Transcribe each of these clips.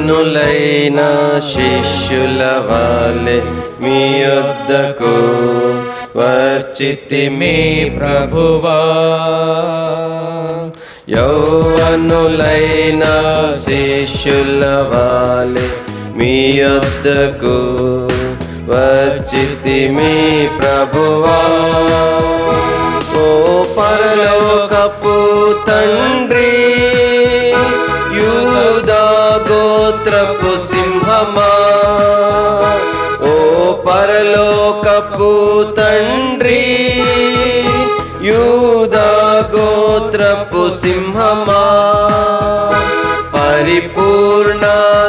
యౌవనులైన శిష్యుల వలె మీ యొద్దకు వచ్చితి మీ ప్రభువా. యౌవనులైన శిష్యుల వలె మీ యొద్దకు వచ్చితి మీ ప్రభువా. ఓ పరలోకపు తండ్రి ప్రభు తండ్రి. యూదా గోత్రపు సింహమా. పరిపూర్ణ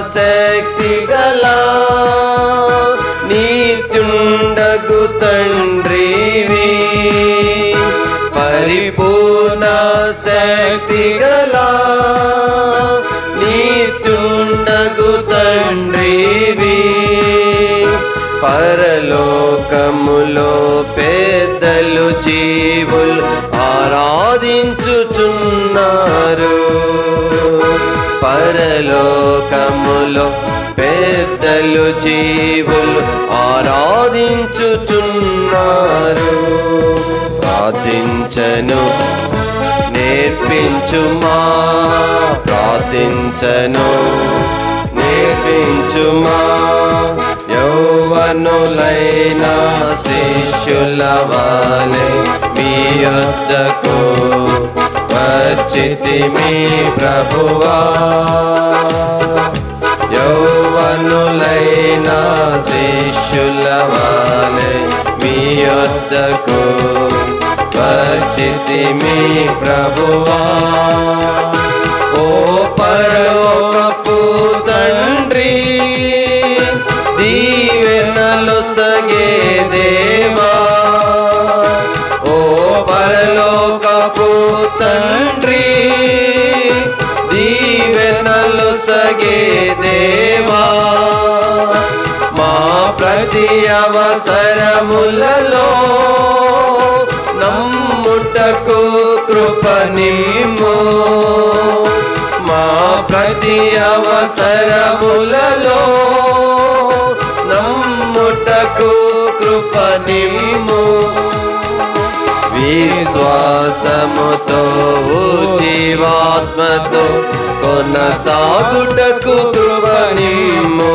శక్తి గల నీత్యుండగు తండ్రివి. పరిపూర్ణ శక్తి గల నీత్యుండగు తండ్రివి. పరలో లోకములో పెద్దలు జీవులు ఆరాధించుచున్నారు. ప్రార్థించను నేర్పించుమా? ప్రార్థించను నేర్పించుమా? యౌవనులైన శిష్యుల వాలే మీ యొద్దకు వచ్చితి మీ ప్రభువా. యౌవనులైన శిష్యుల వాలే మీ యొద్దకు. వచ్చితి మీ ప్రభువా. ఓ పరలోకపు తండ్రి దీవెనలు సగే దేవా. ఓ పరలోకపు తండ్రి ప్రతి అవసరములలో నమ్ముటకు కృపనిమో మా ప్రతి అవసరములలో నమ్ముటకు కృపనిము విశ్వాసముతో జీవాత్మతో కొనసాగుటకు కృపనిము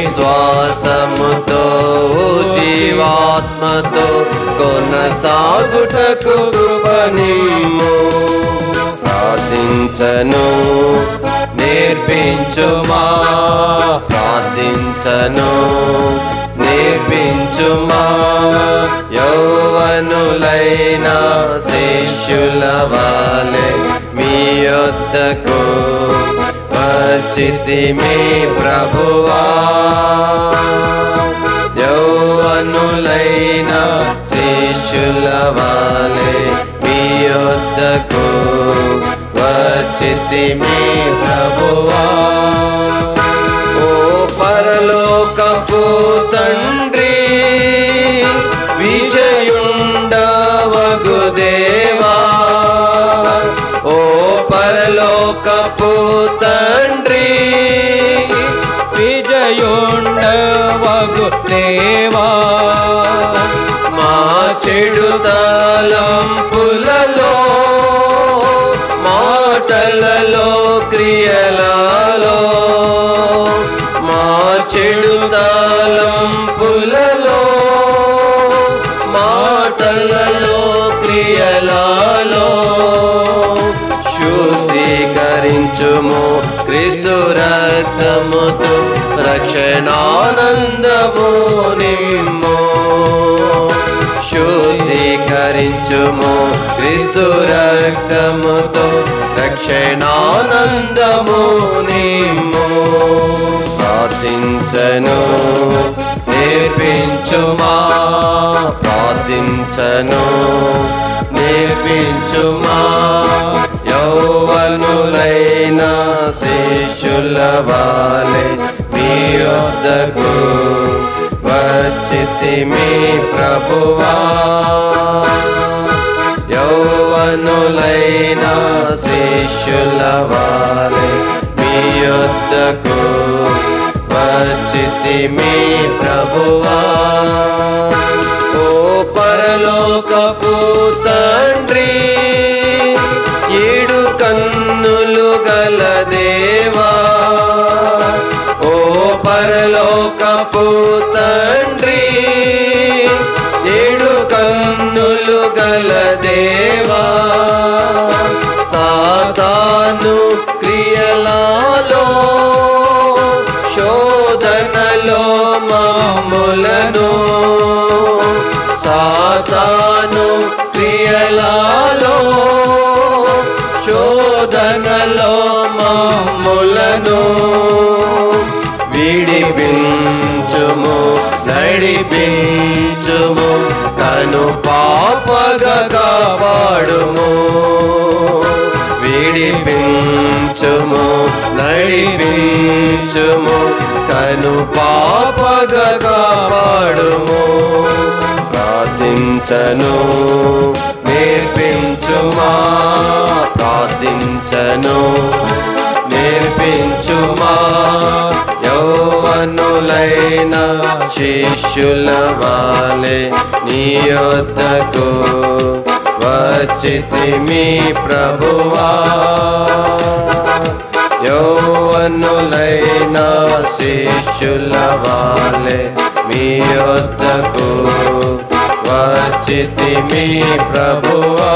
విశ్వాసముతో జీవాత్మతో కొనసాగుటకు కృపనిము ప్రార్థించను నేర్పించుమా. ప్రార్థించను నేర్పించుమా. యౌవనులైన శిష్యుల వాలే మీ యొద్దకు వచ్చితి మీ ప్రభువా యౌవనులైన శిష్యుల వాలే మీ యొద్దకు వచ్చితి దేవా మా చెడు తలంపులలో మాటలలో క్రియలలో మా చెడు తలంపులలో మాటలలో క్రియలలో శుద్ధీకరించుము క్రీస్తు రక్తముతో. రక్షణానందము నిమ్మో. శుద్ధీకరించుము క్రిస్తు రక్తముతో రక్షణానందము నిమ్మో. ప్రార్థించను నేర్పించుమా. ప్రార్థించను నేర్పించుమా. యౌవనులైన శిష్యుల వాలే మీ వద్దకు వచ్చితి మీ ప్రభువా యౌవనులైన శిష్యుల వాలే మీ యొద్దకు వచ్చితి మీ ప్రభువా ఓ పరలోకపు తండ్రి పరలోకపు తండ్రి ఏడు కన్నులు గల దేవా సాతాను క్రియలాలో శోధనలో మమ్ములను సాతాను క్రియలాలో శోధనలో మమ్ములను. కను పాపగ కాపాడుము ప్రార్థించను నేర్పించుమా. ప్రార్థించను నేర్పించుమా. యౌవనులైన శిష్యుల వాలే నీ యొద్దకు వచ్చితి మీ ప్రభువా. యౌవనులైన శిష్యుల వాలే మీ వద్దకు వచ్చితి మీ ప్రభువా.